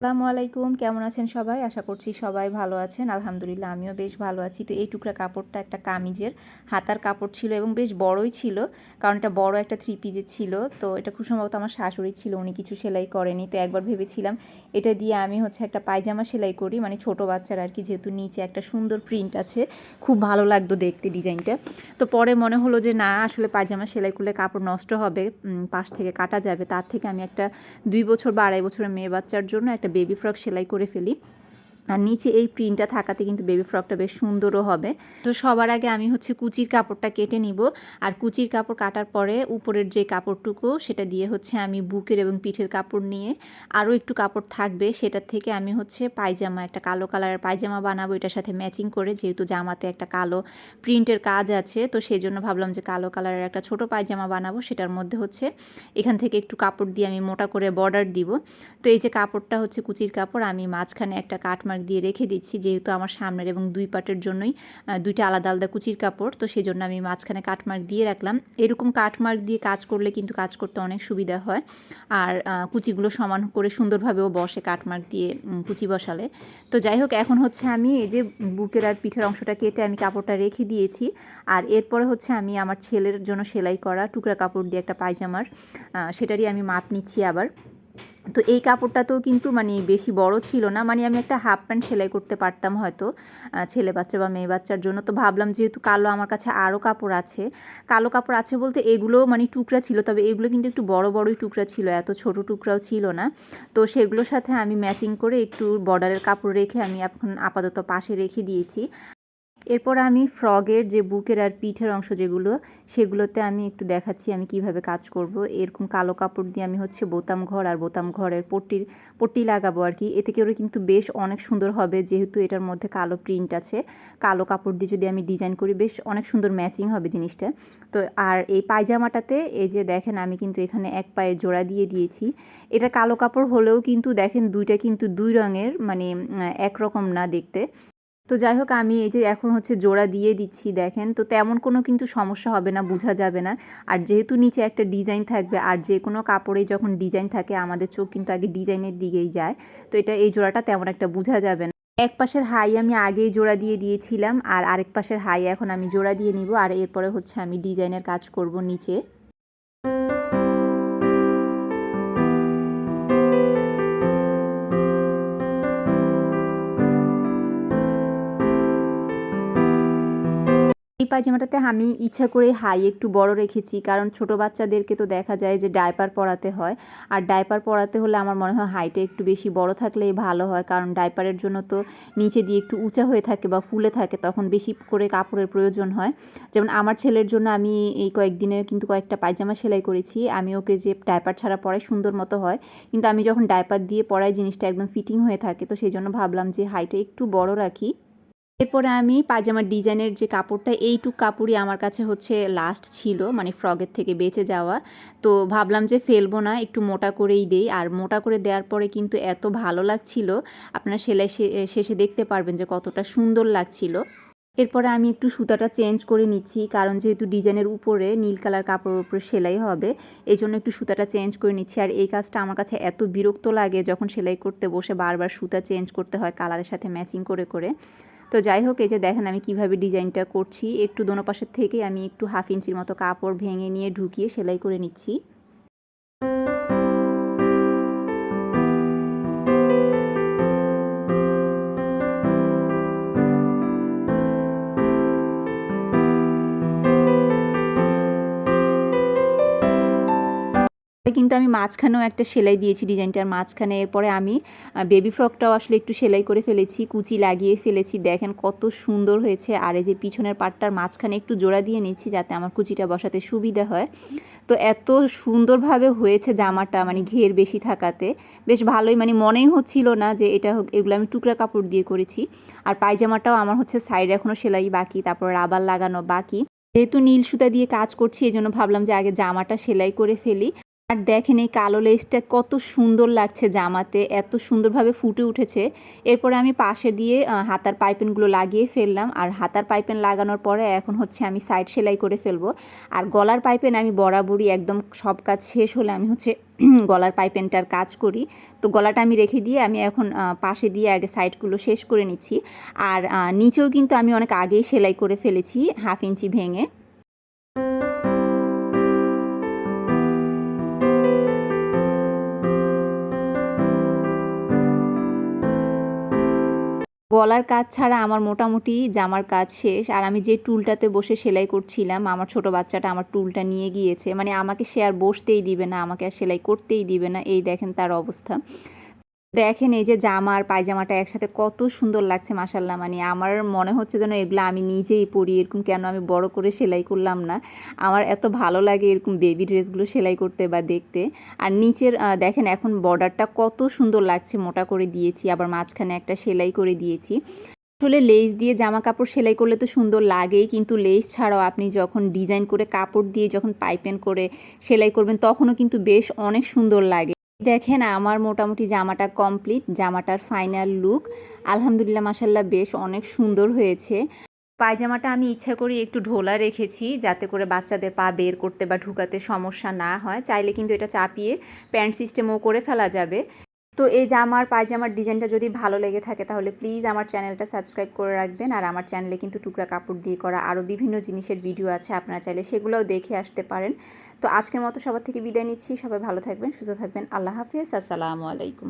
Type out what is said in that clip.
আসসালামু আলাইকুম। কেমন আছেন সবাই? আশা করছি সবাই ভালো আছেন। আলহামদুলিল্লাহ, আমিও বেশ ভালো আছি। তো এই টুকরা কাপড়টা একটা কামিজের, হাতার কাপড় ছিল এবং বেশ বড়ই ছিল, কারণ এটা বড় একটা থ্রি পিজের ছিল। তো এটা খুব সম্ভবত আমার শাশুড়ি ছিল, উনি কিছু সেলাই করেনি। তো একবার ভেবেছিলাম এটা দিয়ে আমি হচ্ছে একটা পায়জামা সেলাই করি মানে ছোট বাচ্চার আর কি যেহেতু নিচে একটা সুন্দর প্রিন্ট আছে, খুব ভালো লাগতো দেখতে ডিজাইনটা। তো পরে মনে হলো যে, না, আসলে পায়জামা সেলাই করলে কাপড় নষ্ট হবে পাশ থেকে কাটা যাবে। তার থেকে আমি একটা দুই বছর বা আড়াই বছরের মেয়ে বাচ্চার জন্য একটা বেবি ফ্রক সেলাই করে ফেলি। আর নিচে এই প্রিন্টটা থাকাতে কিন্তু বেবি ফ্রকটা বেশ সুন্দরও হবে। তো সবার আগে আমি হচ্ছে কুচির কাপড়টা কেটে নিব। আর কুচির কাপড় কাটার পরে উপরের যে কাপড়টুকু, সেটা দিয়ে হচ্ছে আমি বুকের এবং পিঠের কাপড় নিয়ে আরও একটু কাপড় থাকবে। সেটার থেকে আমি হচ্ছে পায়জামা, একটা কালো কালারের পায়জামা বানাবো। এটার সাথে ম্যাচিং করে, যেহেতু জামাতে একটা কালো প্রিন্টের কাজ আছে, তো সেই জন্য ভাবলাম যে কালো কালারের একটা ছোট পায়জামা বানাবো। সেটার মধ্যে হচ্ছে এখান থেকে একটু কাপড় দিয়ে আমি মোটা করে বর্ডার দিব। তো এই যে কাপড়টা হচ্ছে কুচির কাপড়, আমি মাঝখানে একটা কাটমার্ক দিয়ে রেখে দিচ্ছি, যেহেতু আমার সামনের এবং দুই পাটের জন্যই দুইটা আলাদা আলাদা কুচির কাপড়, তো সেই জন্য আমি মাঝখানে কাটমার্ক দিয়ে রাখলাম। এরকম কাটমার্ক দিয়ে কাজ করলে কিন্তু কাজ করতে অনেক সুবিধা হয়। আর কুচিগুলো সমান করে সুন্দরভাবেও বসে কাটমার্ক দিয়ে কুচি বসালে। তো যাই হোক, এখন হচ্ছে আমি এই যে বুকের আর পিঠের অংশটা কেটে আমি কাপড়টা রেখে দিয়েছি। আর এরপরে হচ্ছে আমি আমার ছেলের জন্য সেলাই করা টুকরা কাপড় দিয়ে একটা পায়জামার সেটারই আমি মাপ নিচ্ছি আবার। তো এই কাপড়টাতেও কিন্তু মানে বেশি বড় ছিল না। মানে আমি একটা হাফ প্যান্ট সেলাই করতে পারতাম হয়তো ছেলে বাচ্চা বা মেয়ে বাচ্চার জন্য। তো ভাবলাম যেহেতু কালো আমার কাছে আরও কাপড় আছে, কালো কাপড় আছে বলতে এগুলো মানে টুকরা ছিল, তবে এগুলো কিন্তু একটু বড় বড়ই টুকরা ছিল, এত ছোট টুকরাও ছিল না। তো সেগুলোর সাথে আমি ম্যাচিং করে একটু বর্ডারের কাপড় রেখে আমি এখন আপাতত পাশে রেখে দিয়েছি। এরপর আমি ফ্রগের যে বুকের আর পিঠের অংশ যেগুলো, সেগুলোতে আমি একটু দেখাচ্ছি আমি কীভাবে কাজ করব। এরকম কালো কাপড় দিয়ে আমি হচ্ছে বোতাম ঘর আর বোতাম ঘরের পট্টির, পট্টি লাগাবো আর কি। এতে করে কিন্তু বেশ অনেক সুন্দর হবে যেহেতু এটার মধ্যে কালো প্রিন্ট আছে। কালো কাপড় দিয়ে যদি আমি ডিজাইন করি বেশ অনেক সুন্দর ম্যাচিং হবে জিনিসটা। তো আর এই পায়জামাটাতে, এই যে দেখেন আমি কিন্তু এখানে এক পায়ে জোড়া দিয়ে দিয়েছি। এটা কালো কাপড় হলেও কিন্তু দেখেন দুইটা কিন্তু দুই রঙের মানে একরকম না দেখতে। তো যাই হোক আমি এই যে এখন হচ্ছে জোড়া দিয়ে দিচ্ছি, দেখেন, তো তেমন কোনো কিন্তু সমস্যা হবে না, বোঝা যাবে না। আর যেহেতু নিচে একটা ডিজাইন থাকবে, আর যে কোনো কাপড়েই যখন ডিজাইন থাকে, আমাদের চোখ কিন্তু আগে ডিজাইনের দিকেই যায়, তো এটা এই জোড়াটা তেমন একটা বোঝা যাবে না। এক পাশের হাই আমি আগেই জোড়া দিয়ে দিয়েছিলাম, আর আরেক পাশের হাই এখন আমি জোড়া দিয়ে নিব, আর এরপরে হচ্ছে আমি ডিজাইনের কাজ করব নিচে। এই পায়জামাটাতে আমি ইচ্ছা করে হাই একটু বড় রেখেছি, কারণ ছোট বাচ্চাদেরকে তো দেখা যায় যে ডাইপার পরাতে হয়। আর ডাইপার পরাতে হলে আমার মনে হয় হাইটা একটু বেশি বড় থাকলেই ভালো হয়, কারণ ডাইপারের জন্য তো নিচে দিয়ে একটু উঁচা হয়ে থাকে বা ফুলে থাকে, তখন বেশি করে কাপড়ের প্রয়োজন হয়। যেমন আমার ছেলের জন্য আমি এই কয়েকদিনের কিন্তু কয়েকটা পায়জামা সেলাই করেছি, আমি ওকে যে ডাইপার ছাড়া পরাই সুন্দর মতো হয়, কিন্তু আমি যখন ডাইপার দিয়ে পরাই জিনিসটা একদম ফিটিং হয়ে থাকে, তো সেই জন্য ভাবলাম যে হাইটা একটু বড় রাখি। এরপরে আমি পায়জামার ডিজাইনের যে কাপড়টা, এইটুক কাপড়ই আমার কাছে হচ্ছে লাস্ট ছিল মানে ফ্রগের থেকে বেঁচে যাওয়া। তো ভাবলাম যে ফেলব না, একটু মোটা করেই দেই। আর মোটা করে দেওয়ার পরে কিন্তু এত ভালো লাগছিল, আপনারা সেলাই শেষে দেখতে পারবেন যে কতটা সুন্দর লাগছিল। এরপরে আমি একটু সুতাটা চেঞ্জ করে নিচ্ছি, কারণ যেহেতু ডিজাইনের উপরে নীল কালার কাপড়ের উপরে সেলাই হবে এই জন্য একটু সুতাটা চেঞ্জ করে নিচ্ছি। আর এই কাজটা আমার কাছে এত বিরক্ত লাগে যখন সেলাই করতে বসে বারবার সুতা চেঞ্জ করতে হয় কালারের সাথে ম্যাচিং করে করে। তো যাই হোক, এই যে দেখেন আমি কীভাবে ডিজাইনটা করছি। একটু দোনো পাশের থেকে আমি একটু হাফ ইঞ্চির মতো কাপড় ভেঙে নিয়ে ঢুকিয়ে সেলাই করে নিচ্ছি। কিন্তু আমি মাঝখানেও একটা সেলাই দিয়েছি ডিজাইনটার মাঝখানে। এরপরে আমি বেবি ফ্রকটাও আসলে একটু সেলাই করে ফেলেছি, কুচি লাগিয়ে ফেলেছি। দেখেন কত সুন্দর হয়েছে। আর এই যে পিছনের পাটটার মাঝখানে একটু জোড়া দিয়ে নিচ্ছি যাতে আমার কুচিটা বসাতে সুবিধা হয়। তো এত সুন্দরভাবে হয়েছে জামাটা মানে ঘের বেশি থাকাতে। বেশ ভালোই মানে মনেই হচ্ছিল না যে এটা এগুলো আমি টুকরা কাপড় দিয়ে করেছি। আর পায়জামাটাও আমার হচ্ছে সাইড এখনও সেলাই বাকি, তারপর রাবার লাগানো বাকি। যেহেতু নীল সুতা দিয়ে কাজ করছি এই জন্য ভাবলাম যে আগে জামাটা সেলাই করে ফেলি। আর দেখেন এই কালো লেসটা কত সুন্দর লাগছে জামাতে, এত সুন্দরভাবে ফুটে উঠেছে। এরপরে আমি পাশে দিয়ে হাতার পাইপেনগুলো লাগিয়ে ফেললাম। আর হাতার পাইপেন লাগানোর পরে এখন হচ্ছে আমি সাইড সেলাই করে ফেলব। আর গলার পাইপেন আমি বরাবরই একদম সব কাজ শেষ হলে আমি হচ্ছে গলার পাইপেনটার কাজ করি। তো গলাটা আমি রেখে দিয়ে আমি এখন পাশে দিয়ে আগে সাইডগুলো শেষ করে নিচ্ছি। আর নিচেও কিন্তু আমি অনেক আগেই সেলাই করে ফেলেছি, হাফ ইঞ্চি ভেঙে। গলার কাজ ছাড়া আমার মোটামুটি জামার কাজ শেষ। আর আমি যে টুলটাতে বসে সেলাই করছিলাম, আমার ছোট বাচ্চাটা আমার টুলটা নিয়ে গিয়েছে। মানে আমাকে সে আর বসতেই দিবে না, আমাকে আর সেলাই করতেই দিবে না। এই দেখেন তার অবস্থা। দেখেন এই যে জামা আর পায়জামাটা একসাথে কত সুন্দর লাগছে মাসাল্লাহ মানে আমার মনে হচ্ছে যেন এগুলো আমি নিজেই পরি, এরকম কেন আমি বড় করে সেলাই করলাম না? আমার এত ভালো লাগে এরকম বেবি ড্রেসগুলো সেলাই করতে বা দেখতে। আর নিচের দেখেন এখন বর্ডারটা কত সুন্দর লাগছে, মোটা করে দিয়েছি, আবার মাঝখানে একটা সেলাই করে দিয়েছি। আসলে লেস দিয়ে জামা কাপড় সেলাই করলে তো সুন্দর লাগেই, কিন্তু লেস ছাড়াও আপনি যখন ডিজাইন করে কাপড় দিয়ে যখন পাইপেন করে সেলাই করবেন, তখনও কিন্তু বেশ অনেক সুন্দর লাগে। দেখেন, আমার মোটামুটি জামাটা কমপ্লিট, জামাটার ফাইনাল লুক। আলহামদুলিল্লাহ মাসাল্লাহ বেশ অনেক সুন্দর হয়েছে। পায়জামাটা আমি ইচ্ছা করি একটু ঢোলা রেখেছি, যাতে করে বাচ্চাদের পা বের করতে বা ঢুকাতে সমস্যা না হয়। চাইলে কিন্তু এটা চাপিয়ে প্যান্ট সিস্টেমও করে ফেলা যাবে। তো এই জামার পায়জামার ডিজাইনটা যদি ভালো লেগে থাকে, তাহলে প্লিজ আমার চ্যানেলটা সাবস্ক্রাইব করে রাখবেন। আর আমার চ্যানেলে কিন্তু টুকরা কাপড় দিয়ে করা আরও বিভিন্ন জিনিসের ভিডিও আছে, আপনারা চাইলে সেগুলোও দেখে আসতে পারেন। তো আজকের মতো সবার থেকে বিদায় নিচ্ছি। সবাই ভালো থাকবেন, সুস্থ থাকবেন। আল্লাহ হাফিজ। আসসালামু আলাইকুম।